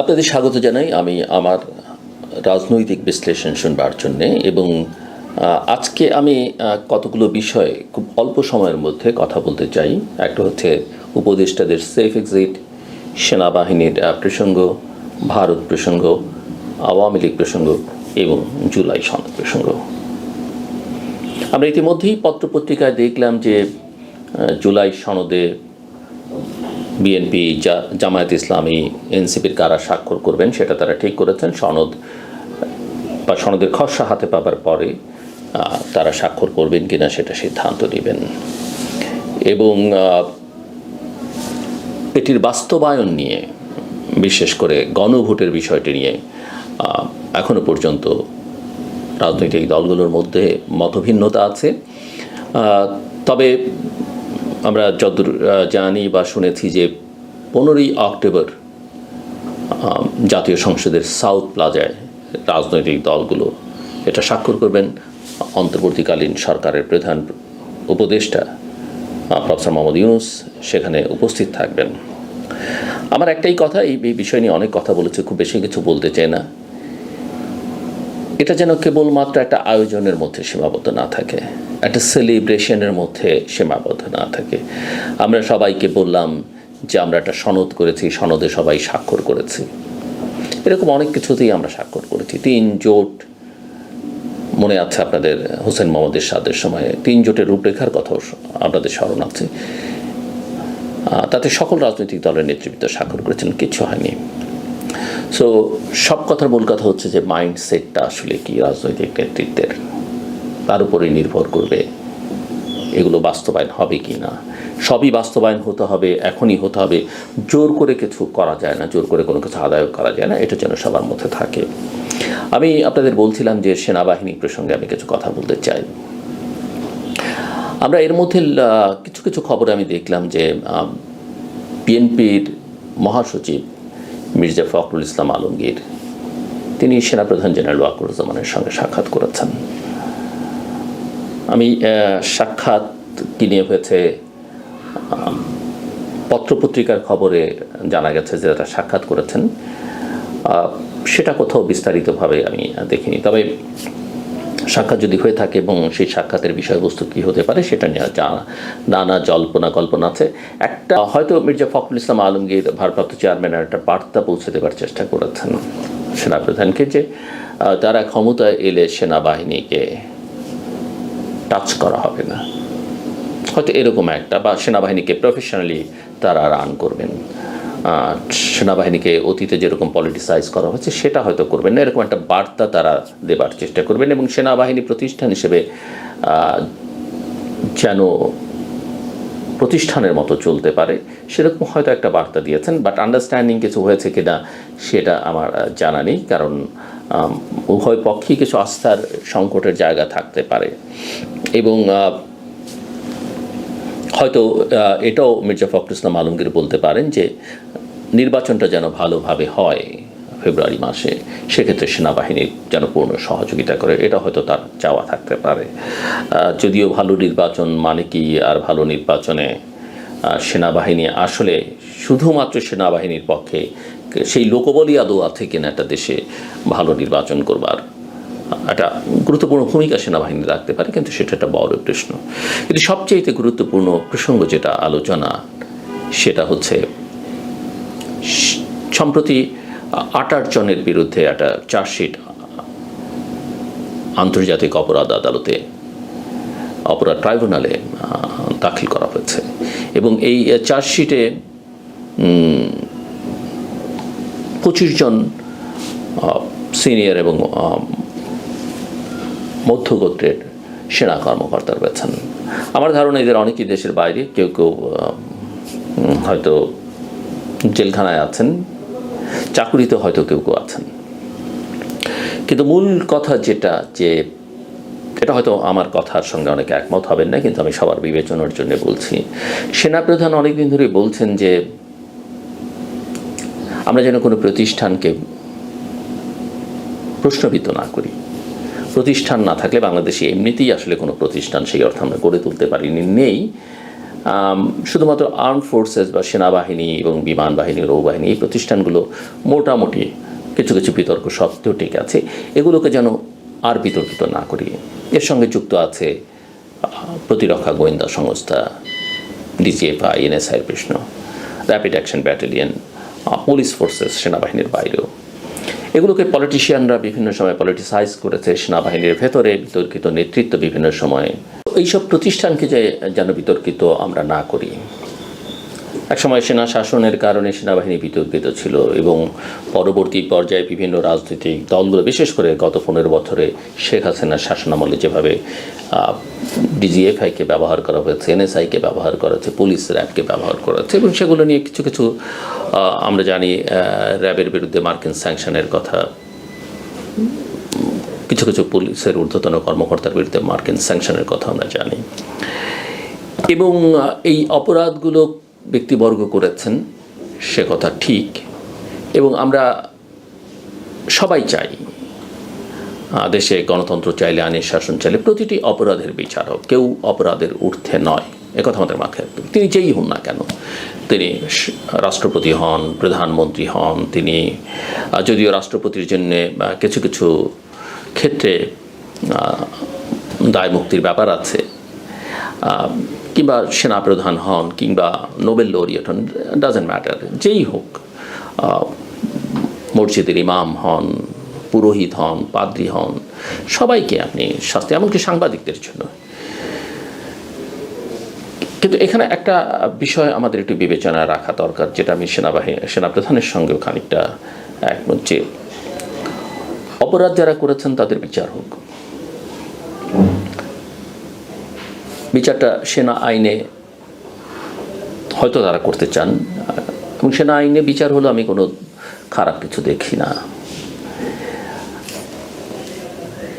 আপনাদের স্বাগত জানাই। আমি আমার রাজনৈতিক বিশ্লেষণ শুনবার জন্যে এবং আজকে আমি কতগুলো বিষয়ে খুব অল্প সময়ের মধ্যে কথা বলতে চাই। একটা হচ্ছে উপদেষ্টাদের সেফ এক্সিট সেনাবাহিনীর প্রসঙ্গ, ভারত প্রসঙ্গ, আওয়ামী লীগ প্রসঙ্গ এবং জুলাই সনদ প্রসঙ্গ। আমরা ইতিমধ্যেই পত্রপত্রিকায় দেখলাম যে জুলাই সনদে বিএনপি জামায়াত ইসলামী এনসিপির কারা স্বাক্ষর করবেন সেটা তারা ঠিক করেছেন। সনদ বা সনদের খসড়া হাতে পাবার পরে তারা স্বাক্ষর করবেন কিনা সেটা সিদ্ধান্ত নেবেন। এবং এটির বাস্তবায়ন নিয়ে বিশেষ করে গণভোটের বিষয়টি নিয়ে আহ, এখনও পর্যন্ত রাজনৈতিক দলগুলোর মধ্যে মতভিন্নতা আছে। তবে আমরা আহ, জানি বা শুনেছি যে পনেরোই অক্টোবর জাতীয় সংসদের সাউথ প্লাজায় রাজনৈতিক দলগুলো এটা স্বাক্ষর করবেন। অন্তর্বর্তীকালীন সরকারের প্রধান উপদেষ্টা প্রফেসর মোহাম্মদ ইউনুস সেখানে উপস্থিত থাকবেন। আমার একটাই কথা এই এই বিষয় নিয়ে অনেক কথা বলেছে খুব বেশি কিছু বলতে চাই না। এটা যেন কেবলমাত্র একটা আয়োজনের মধ্যে সীমাবদ্ধ না থাকে। একটা সেলিব্রেশনের মধ্যে সীমাবদ্ধ না থাকে। আমরা সবাইকে বললাম যে আমরা একটা সনদ করেছি, সনদে সবাই স্বাক্ষর করেছি। এরকম অনেক কিছুতেই আমরা স্বাক্ষর করেছি। তিন জোট, মনে আছে আপনাদের, হোসেন মোহাম্মদের সাদের সময়ে, তিন জোটের রূপরেখার কথাও আপনাদের স্মরণ আছে। তাতে সকল রাজনৈতিক দলের নেতৃত্ব স্বাক্ষর করেছেন, কিছু হয়নি। সো সব কথার মূল কথা হচ্ছে যে মাইন্ডসেটটা আসলে কি রাজনৈতিক নেতৃত্বের? তার উপরেই নির্ভর করবে। এগুলো বাস্তবায়ন হবে কি না? সবই বাস্তবায়ন হতে হবে, এখনই হতে হবে। জোর করে কিছু করা যায় না, জোর করে কোনো কিছু আদায় করা যায় না, এটা যেন সবার মধ্যে থাকে। আমি আপনাদের বলছিলাম যে সেনাবাহিনী প্রসঙ্গে আমি কিছু কথা বলতে চাই। আমরা এর মধ্যে কিছু কিছু খবরে আমি দেখলাম যে বিএনপির মহাসচিব মির্জা ফখরুল ইসলাম আলমগীর, তিনি সেনাপ্রধান জেনারেল ওয়াকুরুজ্জামানের সঙ্গে সাক্ষাৎ করেছেন। আমি সাক্ষাৎ কি নিয়ে হয়েছে? পত্রপত্রিকার খবরে জানা গেছে যে তারা সাক্ষাৎ করেছেন। সেটা কোথাও বিস্তারিতভাবে আমি দেখিনি। তবে সাক্ষাৎ যদি হয়ে থাকে এবং সেই সাক্ষাতের বিষয়বস্তু কী হতে পারে, সেটা নিয়ে নানা জল্পনা কল্পনা আছে। একটা, হয়তো মির্জা ফখরুল ইসলাম আলমগীর ভারপ্রাপ্ত চেয়ারম্যানের একটা বার্তা পৌঁছে দেওয়ার চেষ্টা করেছেন সেনাপ্রধানকে যে তারা ক্ষমতায় এলে সেনাবাহিনীকে টাচ করা হবে না। হয়তো এরকম একটা, বা সেনাবাহিনীকে প্রফেশনালি তারা রান করবেন। সেনাবাহিনীকে অতীতে যেরকম পলিটিসাইজ করা হচ্ছে সেটা হয়তো করবেন না। এরকম একটা বার্তা তারা দেবার চেষ্টা করবেন এবং সেনাবাহিনী প্রতিষ্ঠান হিসেবে যেন প্রতিষ্ঠানের মতো চলতে পারে, সেরকম হয়তো একটা বার্তা দিয়েছেন। বাট আন্ডারস্ট্যান্ডিং কিছু হয়েছে কিনা, সেটা আমার জানা নেই। কারণ উভয় পক্ষেই কিছু আস্থার সংকটের জায়গা থাকতে পারে। এবং হয়তো এটাও মির্জা ফখরুল ইসলাম আলমগীর বলতে পারেন যে, নির্বাচনটা যেন ভালোভাবে হয় ফেব্রুয়ারি মাসে, সেক্ষেত্রে সেনাবাহিনীর যেন পূর্ণ সহযোগিতা করে, এটা হয়তো তার চাওয়া থাকতে পারে। যদিও ভালো নির্বাচন মানে কি আর ভালো নির্বাচনে সেনাবাহিনী আসলে শুধুমাত্র সেনাবাহিনীর পক্ষে সেই লোকবলই আদৌ আছে কিনা একটা দেশে ভালো নির্বাচন করবার। একটা গুরুত্বপূর্ণ ভূমিকা সেনাবাহিনী রাখতে পারে, কিন্তু সেটা একটা বড় প্রশ্ন। কিন্তু সবচেয়ে গুরুত্বপূর্ণ প্রসঙ্গ যেটা আলোচনা, সেটা হচ্ছে সম্প্রতি আটাশ জনের বিরুদ্ধে একটা চার্জশিট আন্তর্জাতিক অপরাধ আদালতে, অপরাধ ট্রাইব্যুনালে দাখিল করা হয়েছে। এবং এই চার্জশিটে পঁচিশ জন সিনিয়র এবং মধ্যগোত্রের সেনা কর্মকর্তা রয়েছেন। আমার ধারণা এদের অনেকেই দেশের বাইরে, কেউ কেউ হয়তো জেলখানায় আছেন, চাকুরিতে হয়তো কেউ কেউ আছেন। কিন্তু মূল কথা যেটা যে, এটা হয়তো আমার কথার সঙ্গে অনেকে একমত হবেন না, কিন্তু আমি সবার বিবেচনার জন্য বলছি। সেনাপ্রধান অনেকদিন ধরে বলছেন যে আমরা যেন কোনো প্রতিষ্ঠানকে প্রশ্নবিদ্ধ না করি। প্রতিষ্ঠান না থাকলে বাংলাদেশে এমনিতেই আসলে কোনো প্রতিষ্ঠান সেই অর্থ আমরা গড়ে তুলতে পারিনি, নেই। শুধুমাত্র আর্ম ফোর্সেস বা সেনাবাহিনী এবং বিমান বাহিনী, নৌবাহিনী এই প্রতিষ্ঠানগুলো মোটামুটি কিছু কিছু বিতর্ক সত্ত্বেও ঠিক আছে। এগুলোকে যেন আর বিতর্কিত না করি। এর সঙ্গে যুক্ত আছে প্রতিরক্ষা গোয়েন্দা সংস্থা, ডিজিএফআই এনএসআই প্রশ্ন, rapid action battalion police forces সেনাবাহিনীর বাইরেও। এগুলোকে পলিটিশিয়ানরা বিভিন্ন সময় পলিটিসাইজ করেছে সেনাবাহিনীর ভেতরে, বিতর্কিত নেতৃত্ব বিভিন্ন সময়ে। এইসব প্রতিষ্ঠানকে যে যেন বিতর্কিত আমরা না করি। একসময় সেনা শাসনের কারণে সেনাবাহিনী বিতর্কিত ছিল এবং পরবর্তী পর্যায়ে বিভিন্ন রাজনৈতিক দলগুলো, বিশেষ করে গত পনেরো বছরে শেখ হাসিনার শাসনামলে যেভাবে ডিজিএফআইকে ব্যবহার করা হয়েছে এনএসআইকে ব্যবহার করা হয়েছে, পুলিশ র্যাবকে ব্যবহার করা হচ্ছে এবং সেগুলো নিয়ে কিছু কিছু আমরা জানি র্যাবের বিরুদ্ধে মার্কিন স্যাংশনের কথা, কিছু কিছু পুলিশের ঊর্ধ্বতন কর্মকর্তার বিরুদ্ধে মার্কিন স্যাংশনের কথা আমরা জানি। এবং এই অপরাধগুলো ব্যক্তিবর্গ করেছেন, সে কথা ঠিক। এবং আমরা সবাই চাই দেশে গণতন্ত্র চাইলে, আইনের শাসন চাইলে প্রতিটি অপরাধের বিচার হোক। কেউ অপরাধের ঊর্ধ্বে নয় একথা আমাদের মাথায় রাখতে তিনি যেই হন না কেন, তিনি রাষ্ট্রপতি হন, প্রধানমন্ত্রী হন, তিনি যদিও রাষ্ট্রপতির জন্যে কিছু কিছু ক্ষেত্রে দায় মুক্তির ব্যাপার আছে কিংবা সেনাপ্রধান হন কিংবা নোবেল লরিয়েট হন ডাজেন্ট ম্যাটার যেই হোক মসজিদের ইমাম হন, পুরোহিত হন, পাদ্রী হন, সবাইকে আপনি শাস্তি, এমনকি সাংবাদিকদের জন্য। কিন্তু এখানে একটা বিষয় আমাদের একটু বিবেচনায় রাখা দরকার, যেটা আমি সেনাবাহিনী সেনাপ্রধানের সঙ্গেও খানিকটা একমত যে, অপরাধ যারা করেছেন তাদের বিচার হোক। বিচারটা সেনা আইনে হয়তো তারা করতে চান। এবং সেনা আইনে বিচার হলো আমি কোনো খারাপ কিছু দেখি না।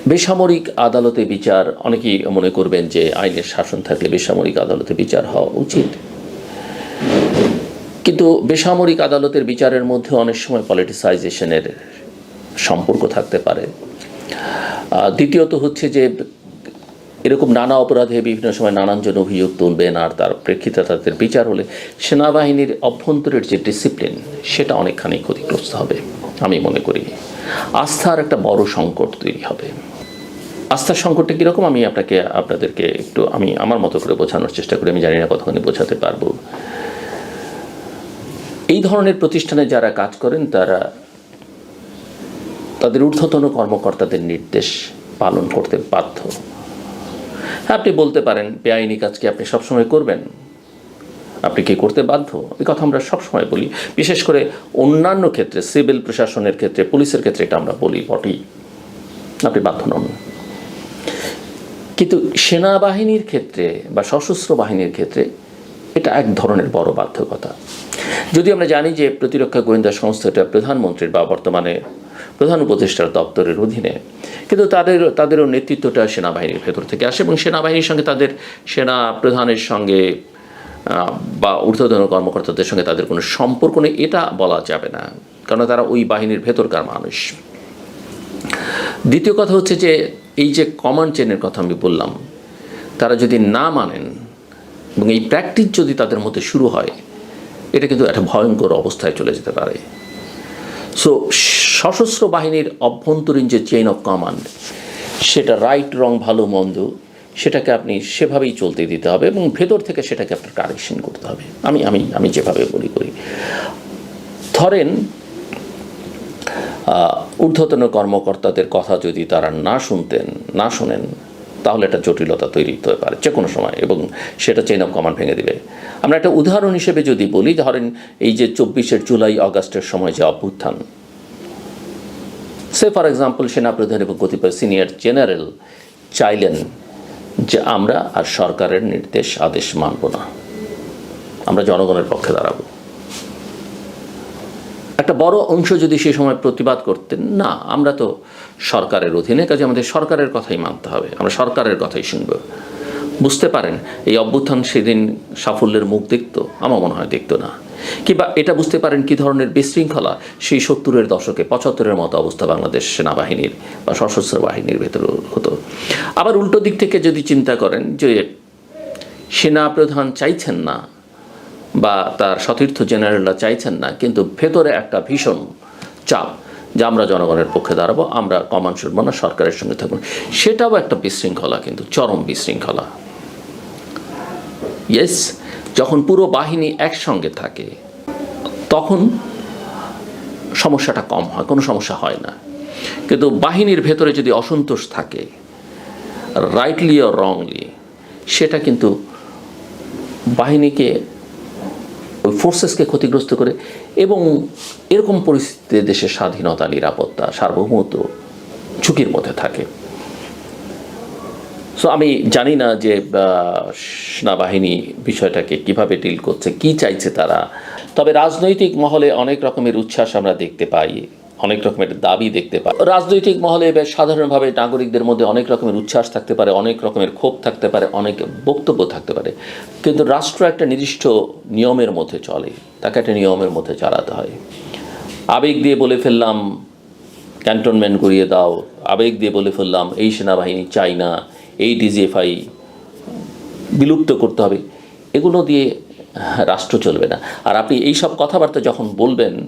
বেসামরিক আদালতে বিচার, অনেকেই মনে করবেন যে আইনের শাসন থাকলে বেসামরিক আদালতে বিচার হওয়া উচিত। কিন্তু বেসামরিক আদালতের বিচারের মধ্যে অনেক সময় পলিটিসাইজেশনের সম্পর্ক থাকতে পারে। দ্বিতীয়ত হচ্ছে যে এরকম নানা অপরাধে বিভিন্ন সময় নানানজন অভিযোগ তুলবেন আর তার প্রেক্ষিতে তাদের বিচার হলে সেনাবাহিনীর অভ্যন্তরের যে ডিসিপ্লিন, সেটা অনেকখানি ক্ষতিগ্রস্ত হবে, আমি মনে করি। আস্থার একটা বড় সংকট তৈরি হবে। আস্থার সংকটটা কীরকম আমি আপনাকে, আপনাদেরকে একটু, আমি আমার মতো করে বোঝানোর চেষ্টা করি, আমি জানি না কতখানি বোঝাতে পারব। এই ধরনের প্রতিষ্ঠানে যারা কাজ করেন, তারা তাদের ঊর্ধ্বতন কর্মকর্তাদের নির্দেশ পালন করতে বাধ্য। আপনি বলতে পারেন, বেআইনি কাজ কি আপনি সবসময় করবেন? আপনি কি করতে বাধ্য? এই কথা আমরা সবসময় বলি। বিশেষ করে অন্যান্য ক্ষেত্রে, সিভিল প্রশাসনের ক্ষেত্রে, পুলিশের ক্ষেত্রে এটা আমরা বলি বটেই। আপনি বাধ্য নন। কিন্তু সেনাবাহিনীর ক্ষেত্রে বা সশস্ত্র বাহিনীর ক্ষেত্রে এটা এক ধরনের বড় বাধ্যকতা। যদি আমরা জানি যে প্রতিরক্ষা গোয়েন্দা সংস্থাটা প্রধানমন্ত্রীর বা বর্তমানে প্রধান উপদেষ্টার দপ্তরের অধীনে। কিন্তু তাদের, তাদেরও নেতৃত্বটা সেনাবাহিনীর ভেতর থেকে আসে এবং সেনাবাহিনীর সঙ্গে তাদের সেনা প্রধানের সঙ্গে বা ঊর্ধ্বতন কর্মকর্তাদের সঙ্গে তাদের কোনো সম্পর্ক নেই, এটা বলা যাবে না। কারণ তারা ওই বাহিনীর ভেতরকার মানুষ। দ্বিতীয় কথা হচ্ছে যে, এই যে কমান্ড চেনের কথা আমি বললাম, তারা যদি না মানেন এবং এই প্র্যাকটিস যদি তাদের মধ্যে শুরু হয়, এটা কিন্তু একটা ভয়ঙ্কর অবস্থায় চলে যেতে পারে। সো সশস্ত্র বাহিনীর অভ্যন্তরীণ যে চেইন অফ কমান্ড সেটা রাইট রং ভালো, মন্দ, সেটাকে আপনি সেভাবেই চলতে দিতে হবে এবং ভেতর থেকে সেটাকে আপনার কারেকশন করতে হবে। আমি আমি আমি যেভাবে বলি, করি। ধরেন ঊর্ধ্বতন কর্মকর্তাদের কথা যদি তারা না শুনতেন, না শোনেন, তাহলে একটা জটিলতা তৈরি হতে পারে যে কোনো সময় এবং সেটা চেইন অফ কমান্ড ভেঙে দিবে। আমরা একটা উদাহরণ হিসেবে যদি বলি, ধরেন এই যে চব্বিশের জুলাই আগস্টের সময় যে অভ্যুত্থান সে ফর এক্সাম্পল সেনাপ্রধান এবং কতিপয় সিনিয়র জেনারেল চাইলেন যে আমরা আর সরকারের নির্দেশ, আদেশ মানব না। আমরা জনগণের পক্ষে দাঁড়াবো। একটা বড় অংশ যদি সেই সময় প্রতিবাদ করতেন, না, আমরা তো সরকারের অধীনে, কাজে আমাদের সরকারের কথাই মানতে হবে, আমরা সরকারের কথাই শুনব। বুঝতে পারেন, এই অভ্যুত্থান সেদিন সাফল্যের মুখ দেখতো, আমার মনে হয় দেখতো না। কিংবা এটা বুঝতে পারেন কি ধরনের বিশৃঙ্খলা সেই সত্তরের দশকে, পঁচাত্তরের মতো অবস্থা বাংলাদেশ সেনাবাহিনীর বা সশস্ত্র বাহিনীর ভেতরে হতো। আবার উল্টো দিক থেকে যদি চিন্তা করেন যে সেনাপ্রধান চাইছেন না বা তার সতীর্থ জেনারেলরা চাইছেন না, কিন্তু ভেতরে একটা ভীষণ চাপ যে আমরা জনগণের পক্ষে দাঁড়াবো, আমরা কমান্ড শুনব না, সরকারের সঙ্গে থাকব। সেটাও একটা বিশৃঙ্খলা, কিন্তু চরম বিশৃঙ্খলা। ইয়েস যখন পুরো বাহিনী একসঙ্গে থাকে, তখন সমস্যাটা কম হয়, কোনো সমস্যা হয় না। কিন্তু বাহিনীর ভেতরে যদি অসন্তোষ থাকে রাইটলি ও রংলি সেটা কিন্তু বাহিনীকে ওই ফোর্সেসকে ক্ষতিগ্রস্ত করে এবং এরকম পরিস্থিতিতে দেশের স্বাধীনতা, নিরাপত্তা, সার্বভৌমত্ব ঝুঁকির মধ্যে থাকে। সো আমি জানি না যে সেনাবাহিনী বিষয়টাকে কীভাবে ডিল করছে, কি চাইছে তারা। তবে রাজনৈতিক মহলে অনেক রকমের উচ্ছ্বাস আমরা দেখতে পাই, অনেক রকমের দাবি দেখতে পাই। রাজনৈতিক মহলে বেশ সাধারণভাবে নাগরিকদের মধ্যে অনেক রকমের উচ্ছ্বাস থাকতে পারে, অনেক রকমের ক্ষোভ থাকতে পারে, অনেক বক্তব্য থাকতে পারে। কিন্তু রাষ্ট্র একটা নির্দিষ্ট নিয়মের মধ্যে চলে, তাকে একটা নিয়মের মধ্যে চালাতে হয়। আবেগ দিয়ে বলে ফেললাম, ক্যান্টনমেন্ট করিয়ে দাও। আবেগ দিয়ে বলে ফেললাম, এই সেনাবাহিনী চাই না এই ডিজিএফআই বিলুপ্ত করতে হবে, এগুলো দিয়ে রাষ্ট্র চলবে না। আর আপনি এই সব কথাবার্তা যখন বলবেন,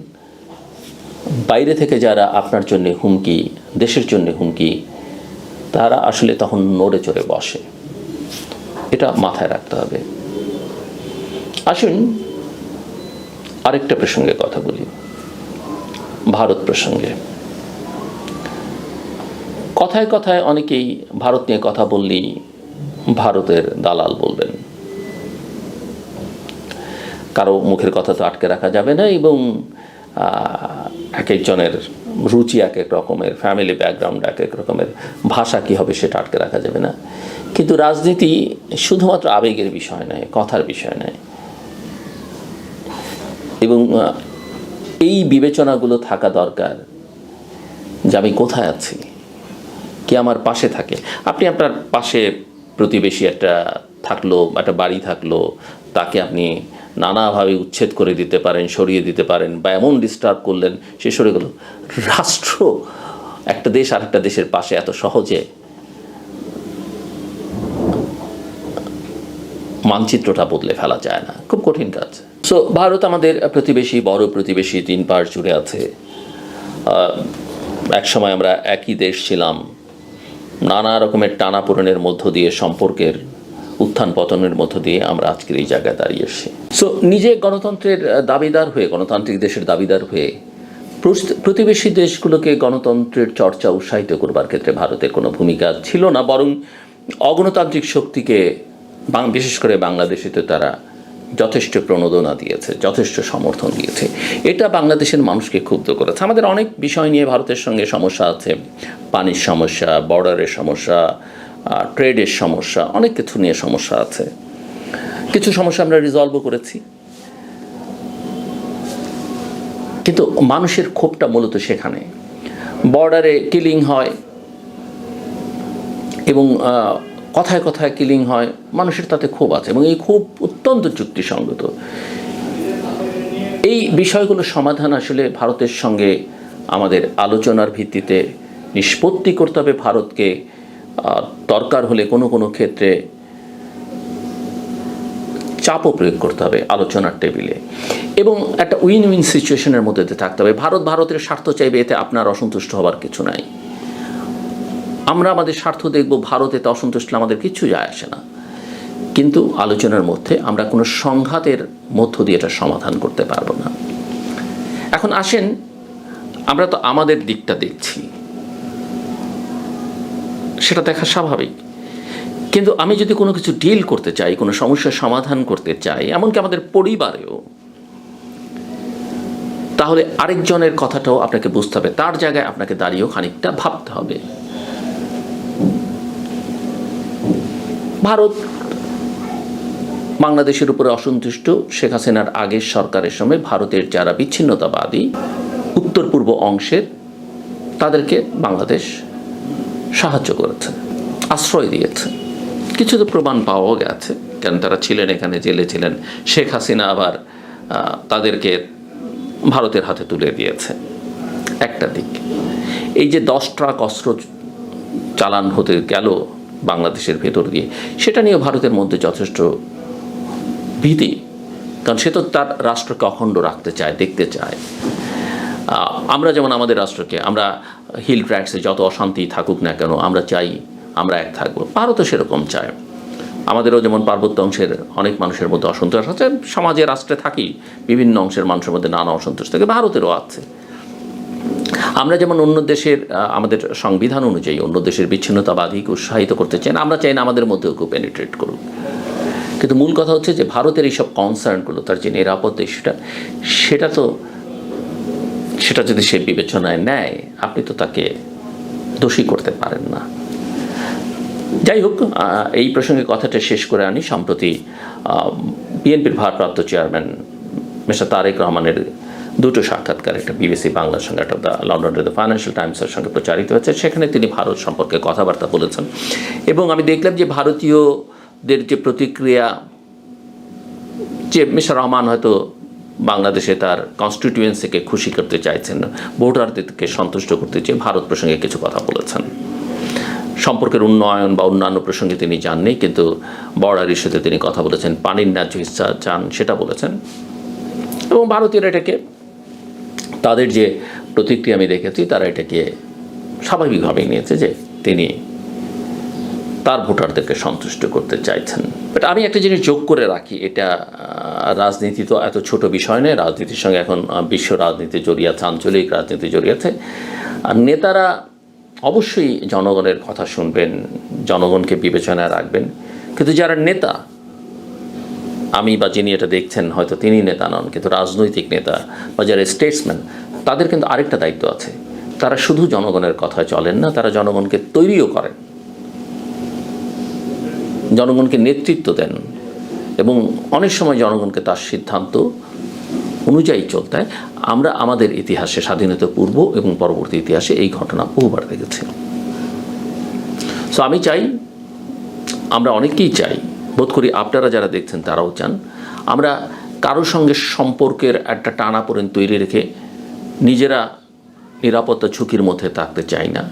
বাইরে থেকে যারা আপনার জন্য হুমকি, দেশের জন্য হুমকি, তারা আসলে তখন নড়ে চড়ে বসে। এটা মাথায় রাখতে হবে। আসুন, আরেকটা প্রসঙ্গে কথা বলি। ভারত প্রসঙ্গে। কথায় কথায় অনেকেই ভারত নিয়ে কথা বললেই ভারতের দালাল বলবেন। কারও মুখের কথা তো আটকে রাখা যাবে না এবং এক একজনের রুচি এক এক রকমের ফ্যামিলি ব্যাকগ্রাউন্ড এক এক রকমের, ভাষা কী হবে সেটা আটকে রাখা যাবে না। কিন্তু রাজনীতি শুধুমাত্র আবেগের বিষয় নয়, কথার বিষয় নয়। এবং এই বিবেচনাগুলো থাকা দরকার যে আমি কোথায় আছি। কে আমার পাশে থাকে? আপনি আপনার পাশে প্রতিবেশী একটা থাকল, একটা বাড়ি থাকল, তাকে আপনি নানাভাবে উচ্ছেদ করে দিতে পারেন, সরিয়ে দিতে পারেন বা এমন ডিস্টার্ব করলেন, সে সরে গেল। রাষ্ট্র একটা দেশ আর একটা দেশের পাশে এত সহজে? মানচিত্রটা বদলে ফেলা যায় না। খুব কঠিন কাজ। সো ভারত আমাদের প্রতিবেশী, বড় প্রতিবেশী, তিন পার জুড়ে আছে। এক সময় আমরা একই দেশ ছিলাম। নানা রকমের টানাপোড়েনের মধ্য দিয়ে, সম্পর্কের উত্থান পতনের মধ্য দিয়ে আমরা আজকের এই জায়গায় দাঁড়িয়ে এসেছি। সো নিজে গণতন্ত্রের দাবিদার হয়ে, গণতান্ত্রিক দেশের দাবিদার হয়ে প্রতিবেশী দেশগুলোকে গণতন্ত্রের চর্চা উৎসাহিত করবার ক্ষেত্রে ভারতের কোনো ভূমিকা ছিল না, বরং অগণতান্ত্রিক শক্তিকে বিশেষ করে বাংলাদেশে তো তারা যথেষ্ট প্রণোদনা দিয়েছে, যথেষ্ট সমর্থন দিয়েছে। এটা বাংলাদেশের মানুষকে ক্ষুব্ধ করেছে। আমাদের অনেক বিষয় নিয়ে ভারতের সঙ্গে সমস্যা আছে। পানির সমস্যা বর্ডারের সমস্যা ট্রেডের সমস্যা, অনেক কিছু নিয়ে সমস্যা আছে। কিছু সমস্যা আমরা রিজলভও করেছি। কিন্তু মানুষের ক্ষোভটা মূলত সেখানে। বর্ডারে কিলিং হয় এবং কথায় কথায় কিলিং হয়, মানুষের তাতে ক্ষোভ আছে এবং এই ক্ষোভ অত্যন্ত যুক্তিসঙ্গত। এই বিষয়গুলো সমাধান আসলে ভারতের সঙ্গে আমাদের আলোচনার ভিত্তিতে নিষ্পত্তি করতে হবে ভারতকে দরকার হলে কোনো কোনো ক্ষেত্রে চাপও প্রয়োগ করতে হবে আলোচনার টেবিলে। এবং একটা উইন উইন সিচুয়েশনের মধ্যে থাকতে হবে। ভারত ভারতের স্বার্থ চাইবে, এতে আপনার অসন্তুষ্ট হবার কিছু নাই। আমরা আমাদের স্বার্থ দেখব, ভারত এতে অসন্তুষ্ট আমাদের কিছু যায় আসে না। কিন্তু আলোচনার মধ্যে আমরা কোনো সংঘাতের মধ্য দিয়ে এটা সমাধান করতে পারব না। এখন আসেন, আমরা তো আমাদের দিকটা দেখছি। সেটা দেখা স্বাভাবিক। কিন্তু আমি যদি কোনো কিছু ডিল করতে চাই, কোনো সমস্যার সমাধান করতে চাই, এমনকি আমাদের পরিবারেও, তাহলে আরেকজনের কথাটাও আপনাকে বুঝতে হবে। তার জায়গায় আপনাকে দাঁড়িয়েও খানিকটা ভাবতে হবে। ভারত বাংলাদেশের উপরে অসন্তুষ্ট শেখ হাসিনার আগের সরকারের সময় ভারতের যারা বিচ্ছিন্নতাবাদী উত্তর পূর্ব অংশের, তাদেরকে বাংলাদেশ সাহায্য করেছে, আশ্রয় দিয়েছে। কিছু তো প্রমাণ পাওয়াও গেছে কারণ তারা ছিলেন এখানে, জেলে ছিলেন, শেখ হাসিনা আবার তাদেরকে ভারতের হাতে তুলে দিয়েছে। একটা দিক। এই যে দশ ট্রাক অস্ত্র চালান হতে গেল বাংলাদেশের ভেতর দিয়ে। সেটা নিয়ে ভারতের মধ্যে যথেষ্ট ভীতি, কারণ সে তো তার রাষ্ট্রকে অখণ্ড রাখতে চায়, দেখতে চায়। আমরা যেমন আমাদের রাষ্ট্রকে, আমরা হিল ট্র্যাক্সে যত অশান্তি থাকুক না কেন, আমরা চাই আমরা এক থাকব। ভারতও সেরকম চায়। আমাদেরও যেমন পার্বত্য অংশের অনেক মানুষের মধ্যে অসন্তোষ আছে, সমাজে রাষ্ট্রে থাকি, বিভিন্ন অংশের মানুষের মধ্যে নানা অসন্তোষ থাকে, ভারতেরও আছে। আমরা যেমন অন্য দেশের আমাদের সংবিধান অনুযায়ী অন্য দেশের বিচ্ছিন্নতাবাদীকে উৎসাহিত করতে চাই আমরা চাই না আমাদের মধ্যেও কেউ পেনিট্রেট করুক। কিন্তু মূল কথা হচ্ছে যে ভারতের এইসব কনসার্নগুলো তার যে নিরাপত্তা ইস্যুটা সেটা তো, সেটা যদি সে বিবেচনায় নেয়, আপনি তো তাকে দোষী করতে পারেন না। যাই হোক এই প্রসঙ্গে কথাটা শেষ করে আনি। সম্প্রতি বিএনপির ভারপ্রাপ্ত চেয়ারম্যান মিস্টার তারেক রহমানের দুটো সাক্ষাৎকার, একটা বিবিসি বাংলার সঙ্গে, একটা লন্ডনের দ্য ফাইন্যান্সিয়াল টাইমসের সঙ্গে প্রচারিত হয়েছে। সেখানে তিনি ভারত সম্পর্কে কথাবার্তা বলেছেন। এবং আমি দেখলাম যে ভারতীয়দের যে প্রতিক্রিয়া, যে মিস্টার রহমান হয়তো বাংলাদেশে তার কনস্টিটিউয়েন্সিকে খুশি করতে চাইছেন, ভোটারদেরকে সন্তুষ্ট করতে চেয়ে ভারত প্রসঙ্গে কিছু কথা বলেছেন। সম্পর্কের উন্নয়ন বা অন্যান্য প্রসঙ্গে তিনি যাননি কিন্তু বর্ডার ইস্যুতে তিনি কথা বলেছেন। পানির ন্যায্য হিসা চান, সেটা বলেছেন। এবং ভারতীয়রা এটাকে তাদের যে প্রতিক্রিয়া আমি দেখেছি, তারা এটাকে স্বাভাবিকভাবেই নিয়েছে যে তিনি তার ভোটারদেরকে সন্তুষ্ট করতে চাইছেন। বাট আমি একটা জিনিস যোগ করে রাখি, এটা রাজনীতি তো এত ছোট বিষয় নয়, রাজনীতির সঙ্গে এখন বিশ্ব রাজনীতি জড়িয়ে আছে, আঞ্চলিক রাজনীতি জড়িয়ে আছে। আর নেতারা অবশ্যই জনগণের কথা শুনবেন, জনগণকে বিবেচনায় রাখবেন। কিন্তু যারা নেতা আমি বা যিনি এটা দেখছেন, হয়তো তিনি নেতা নন, কিন্তু রাজনৈতিক নেতা বা যারা স্টেটসম্যান তাদের কিন্তু আরেকটা দায়িত্ব আছে। তারা শুধু জনগণের কথায় চলেন না, তারা জনগণকে তৈরিও করেন। জনগণকে নেতৃত্ব দেন এবং অনেক সময় জনগণকে তার সিদ্ধান্ত অনুযায়ী চলতে হয়। আমরা আমাদের ইতিহাসে স্বাধীনতা পূর্ব এবং পরবর্তী ইতিহাসে এই ঘটনা বহুবার দেখেছি। সো আমি চাই, আমরা অনেকেই চাই বোধ করি আপনারা যারা দেখছেন তারাও চান। আমরা কারোর সঙ্গে সম্পর্কের একটা টানা পড়েন তৈরি রেখে নিজেরা নিরাপত্তা ঝুঁকির মধ্যে থাকতে চাই না।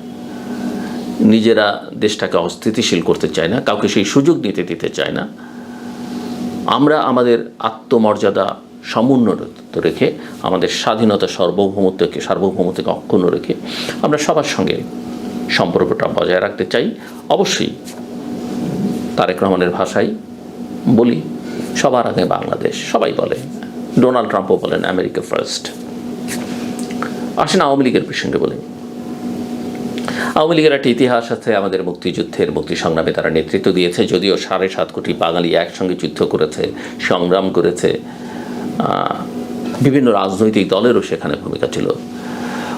নিজেরা দেশটাকে অস্থিতিশীল করতে চায় না, কাউকে সেই সুযোগ নিতে দিতে চায় না। আমরা আমাদের আত্মমর্যাদা সমুন্নত রেখে, আমাদের স্বাধীনতা সার্বভৌমত্বকে সার্বভৌমত্বকে অক্ষুণ্ণ রেখে আমরা সবার সঙ্গে সম্পর্কটা বজায় রাখতে চাই। অবশ্যই তারেক রহমানের ভাষায় বলি, সবার আগে বাংলাদেশ, সবাই বলে। ডোনাল্ড ট্রাম্পও বলেন আমেরিকা ফার্স্ট আসেন আওয়ামী লীগের প্রসঙ্গে বলি। আওয়ামী লীগের একটা ইতিহাস আছে আমাদের মুক্তিযুদ্ধের মুক্তি সংগ্রামে তারা নেতৃত্ব দিয়েছে, যদিও সাড়ে সাত কোটি বাঙালি একসঙ্গে যুদ্ধ করেছে, সংগ্রাম করেছে বিভিন্ন রাজনৈতিক দলেরও সেখানে ভূমিকা ছিল।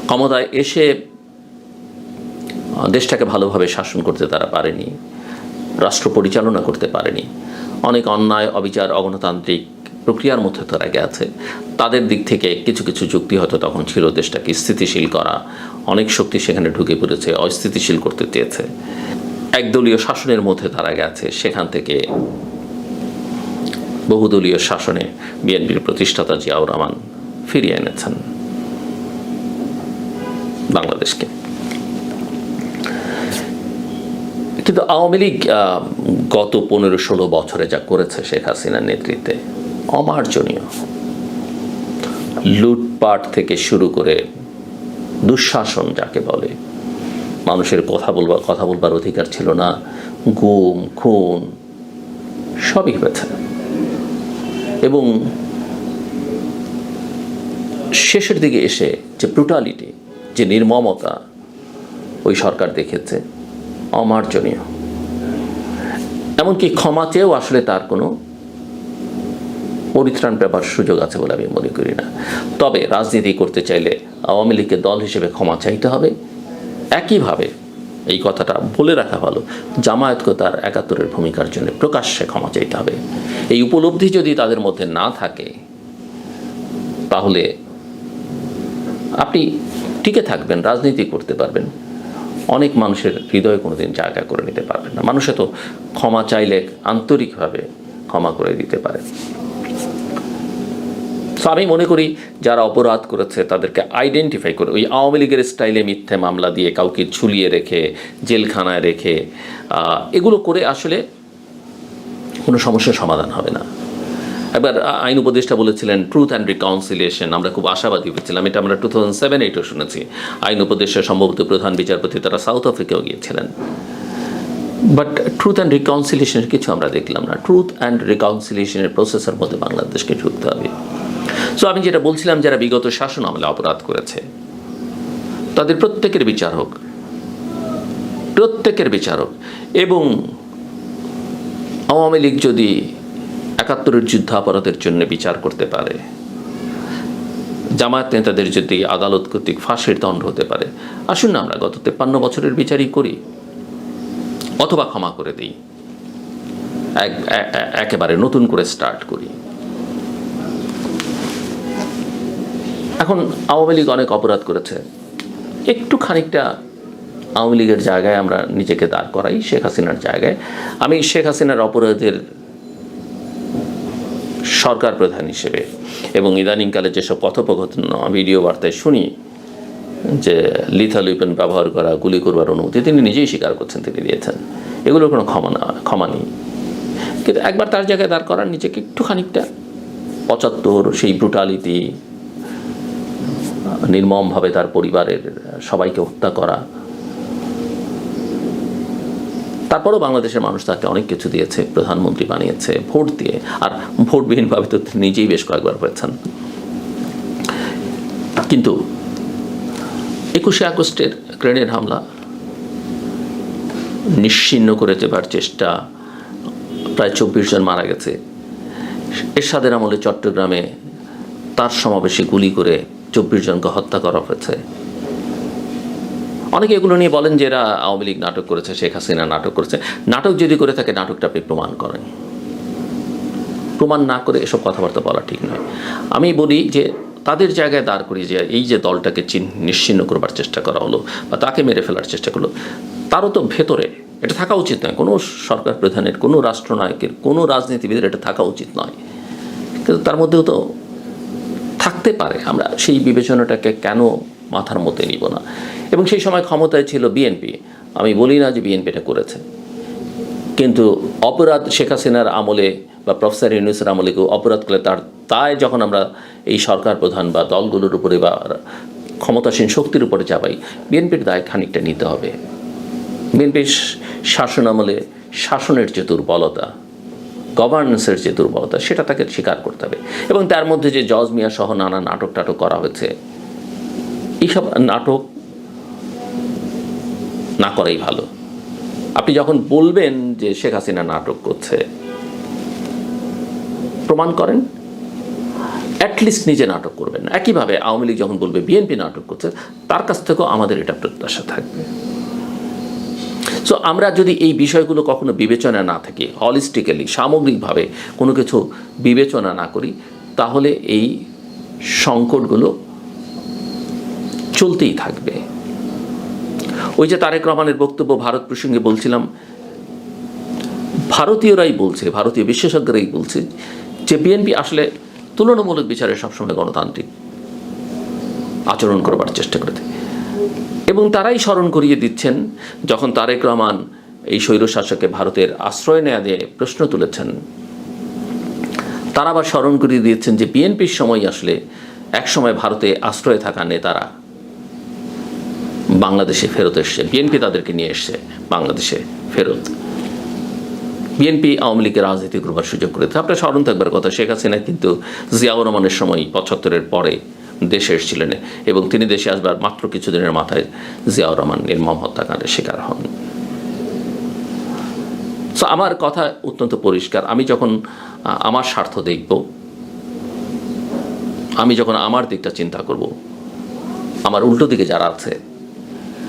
ক্ষমতায় এসে দেশটাকে ভালোভাবে শাসন করতে তারা পারেনি। রাষ্ট্র পরিচালনা করতে পারেনি। অনেক অন্যায়, অবিচার, অগণতান্ত্রিক প্রক্রিয়ার মধ্যে তারা গেছে। তাদের দিক থেকে কিছু কিছু যুক্তি হয়তো তখন ছিল দেশটাকে স্থিতিশীল করা। অনেক শক্তি সেখানে ঢুকে পড়েছে, অস্থিতিশীল করতে চেয়েছে। একদলীয় শাসনের মধ্যে তারা গেছে, সেখান থেকে বহুদলীয় শাসনে বিএনপির প্রতিষ্ঠাতা জিয়াউর রহমান ফিরিয়ে এনেছেন বাংলাদেশকে। কিন্তু আওয়ামী লীগ গত পনেরো ষোলো বছরে যা করেছে শেখ হাসিনার নেতৃত্বে, অমার্জনীয়। লুটপাট থেকে শুরু করে দুঃশাসন যাকে বলে, মানুষের কথা বলবার কথা বলবার অধিকার ছিল না, গুম, খুন, সবই হয়েছে। এবং শেষের দিকে এসে যে ব্রুটালিটি যে নির্মমতা, ওই সরকার দেখেছে অমার্জনীয়। এমনকি ক্ষমা চেয়েও আসলে তার কোনো পরিত্রাণ পেবার সুযোগ আছে বলে আমি মনে করি না। তবে রাজনীতি করতে চাইলে আওয়ামী লীগকে দল হিসেবে ক্ষমা চাইতে হবে। একইভাবে এই কথাটা বলে রাখা ভালো জামায়াতকে তার একাত্তরের ভূমিকার জন্য প্রকাশ্যে ক্ষমা চাইতে হবে। এই উপলব্ধি যদি তাদের মধ্যে না থাকে, তাহলে আপনি টিকে থাকবেন, রাজনীতি করতে পারবেন। অনেক মানুষের হৃদয়ে কোনোদিন জায়গা করে নিতে পারবেন না। মানুষে তো ক্ষমা চাইলে আন্তরিকভাবে ক্ষমা করে দিতে পারে। সো আমি মনে করি যারা অপরাধ করেছে তাদেরকে আইডেন্টিফাই করে। ওই আওয়ামী লীগের স্টাইলে মিথ্যে মামলা দিয়ে কাউকে ঝুলিয়ে রেখে, জেলখানায় রেখে এগুলো করে আসলে কোনো সমস্যার সমাধান হবে না। একবার আইন উপদেষ্টা বলেছিলেন ট্রুথ অ্যান্ড রিকাউন্সিলিয়েশন আমরা খুব আশাবাদী হয়েছিলাম, এটা আমরা টু থাউজেন্ড সেভেন এইটও শুনেছি। আইন উপদেষ্টা, সম্ভবত প্রধান বিচারপতি, তারা সাউথ আফ্রিকাও গিয়েছিলেন। বাট ট্রুথ অ্যান্ড রিকাউন্সিলিয়েশনের কিছু আমরা দেখলাম না। ট্রুথ অ্যান্ড রিকাউন্সিলিয়েশনের প্রসেসের মধ্যে বাংলাদেশকে ঢুকতে হবে। সো আমি যেটা বলছিলাম, যারা বিগত শাসন আমলে অপরাধ করেছে, তাদের প্রত্যেকের বিচার হোক। প্রত্যেকের বিচার হোক। এবং আওয়ামী লীগ যদি একাত্তরের যুদ্ধাপরাধের জন্য বিচার করতে পারে। জামায়াত নেতাদের যদি আদালত কর্তৃক ফাঁসির দণ্ড হতে পারে, আসুন না আমরা গত তেপ্পান্ন বছরের বিচারই করি, অথবা ক্ষমা করে দিই। এক একেবারে নতুন করে স্টার্ট করি। এখন আওয়ামী লীগ অনেক অপরাধ করেছে। একটু খানিকটা আওয়ামী লীগের জায়গায় আমরা নিজেকে দাঁড় করাই, শেখ হাসিনার জায়গায়। আমি শেখ হাসিনার অপরাধের সরকার প্রধান হিসেবে। এবং ইদানিংকালে যেসব কথোপকথন, ভিডিও বার্তায় শুনি, যে লিথাল উইপেন ব্যবহার করা, গুলি করবার অনুমতি তিনি নিজেই স্বীকার করছেন, তিনি দিয়েছেন। এগুলোর কোনো ক্ষমা না, ক্ষমা নেই। কিন্তু একবার তার জায়গায় দাঁড় করার নিজেকে একটু খানিকটা পঁচাত্তর সেই ব্রুটালিটি নির্মমভাবে তার পরিবারের সবাইকে হত্যা করা তারপরেও বাংলাদেশের মানুষ তাকে অনেক কিছু দিয়েছে, প্রধানমন্ত্রী বানিয়েছে, ভোট দিয়ে, আর ভোটবিহীনভাবে তো নিজেই বেশ কয়েকবার হয়েছেন। কিন্তু একুশে আগস্টের গ্রেনেড হামলা নিশ্চিহ্ন করে দেবার চেষ্টা প্রায় চব্বিশ জন মারা গেছে। এরশাদের আমলে চট্টগ্রামে তার সমাবেশে গুলি করে চব্বিশ জনকে হত্যা করা হয়েছে। অনেকে এগুলো নিয়ে বলেন যে এরা আওয়ামী লীগ নাটক করেছে, শেখ হাসিনা নাটক করেছে। নাটক যদি করে থাকে, নাটকটা আপনি প্রমাণ করেন। প্রমাণ না করে এসব কথাবার্তা বলা ঠিক নয়। আমি বলি যে তাদের জায়গায় দাঁড় করিয়ে যে এই যে দলটাকে চিন নিশ্চিহ্ন করবার চেষ্টা করা হলো বা তাকে মেরে ফেলার চেষ্টা করল, তারও তো ভেতরে এটা থাকা উচিত নয়। কোনো সরকার প্রধানের, কোনো রাষ্ট্রনায়কের, কোনো রাজনীতিবিদের এটা থাকা উচিত নয়। কিন্তু তার মধ্যেও তো থাকতে পারে। আমরা সেই বিবেচনাটাকে কেন মাথার মধ্যে নিব না? এবং সেই সময় ক্ষমতায় ছিল বিএনপি। আমি বলি না যে বিএনপি এটা করেছে। কিন্তু অপরাধ শেখ হাসিনার আমলে বা প্রফেসর ইউনুসের আমলে কেউ অপরাধ করলে তার, তাই যখন আমরা এই সরকার প্রধান বা দলগুলোর উপরে বা ক্ষমতাসীন শক্তির উপরে চাপাই, বিএনপির দায় খানিকটা নিতে হবে। বিএনপির শাসন আমলে শাসনের যে দুর্বলতা গভর্নেন্সের যে দুর্বলতা, সেটা তাকে স্বীকার করতে হবে। এবং তার মধ্যে যে জজ মিয়া সহ নানা নাটক টাটক করা হয়েছে, এইসব নাটক না করাই ভালো। আপনি যখন বলবেন যে শেখ হাসিনা নাটক করছে, প্রমাণ করেন। অ্যাটলিস্ট নিজে নাটক করবেন একইভাবে আওয়ামী লীগ যখন বলবে, বিএনপি নাটক করছে, তার কাছ থেকেও আমাদের এটা প্রত্যাশা থাকবে। সো আমরা যদি এই বিষয়গুলো কখনো বিবেচনা না থাকি হলিস্টিক্যালি সামগ্রিকভাবে কোনো কিছু বিবেচনা না করি, তাহলে এই সংকটগুলো চলতেই থাকবে ওই যে তারেক রহমানের বক্তব্য ভারত প্রসঙ্গে বলছিলাম, ভারতীয়রাই বলছে, ভারতীয় বিশেষজ্ঞরাই বলছে যে বিএনপি আসলে তুলনামূলক বিচারে সবসময় গণতান্ত্রিক আচরণ করবার চেষ্টা করে থাকে। এবং তারাই স্মরণ করিয়ে দিচ্ছেন যখন তারেক রহমান এই স্বৈরশাসককে ভারতের আশ্রয় নেয়া দিয়ে প্রশ্ন তুলেছেন। তারা আবার স্মরণ করিয়ে দিয়েছেন যে বিএনপির সময় আসলে একসময় ভারতে আশ্রয়ে থাকা নেতারা বাংলাদেশে ফেরত এসছে। বিএনপি তাদেরকে নিয়ে এসছে, বাংলাদেশে ফেরত। বিএনপি আওয়ামী লীগের রাজনীতি করবার সুযোগ করেছে। আপনার স্মরণ থাকবার কথা, শেখ হাসিনা কিন্তু জিয়াউর রহমানের সময় পঁচাত্তরের পরে দেশে এসেছিলেন এবং তিনি দেশে আসবার মাত্র কিছুদিনের মাথায় জিয়াউর রহমান নির্মম হত্যাকাণ্ডের শিকার হন। সো আমার কথা অত্যন্ত পরিষ্কার। আমি যখন আমার স্বার্থ দেখব, আমি যখন আমার দিকটা চিন্তা করব, আমার উল্টো দিকে যারা আছে,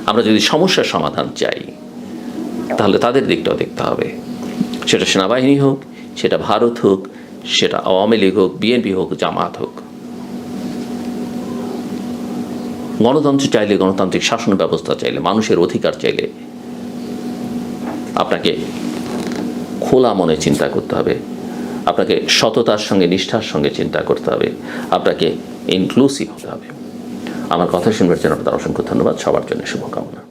আমরা যদি সমস্যার সমাধান চাই, তাহলে তাদের দিকটাও দেখতে হবে। সেটা সেনাবাহিনী হোক, সেটা ভারত হোক, সেটা আওয়ামী লীগ হোক, বিএনপি হোক, জামাত হোক। গণতন্ত্র চাইলে গণতান্ত্রিক শাসন ব্যবস্থা চাইলে, মানুষের অধিকার চাইলে আপনাকে খোলা মনে চিন্তা করতে হবে। আপনাকে সততার সঙ্গে, নিষ্ঠার সঙ্গে চিন্তা করতে হবে। আপনাকে ইনক্লুসিভ হতে হবে। আমার কথা শুনবার জন্য আপনার অসংখ্য ধন্যবাদ। সবার জন্য শুভকামনা।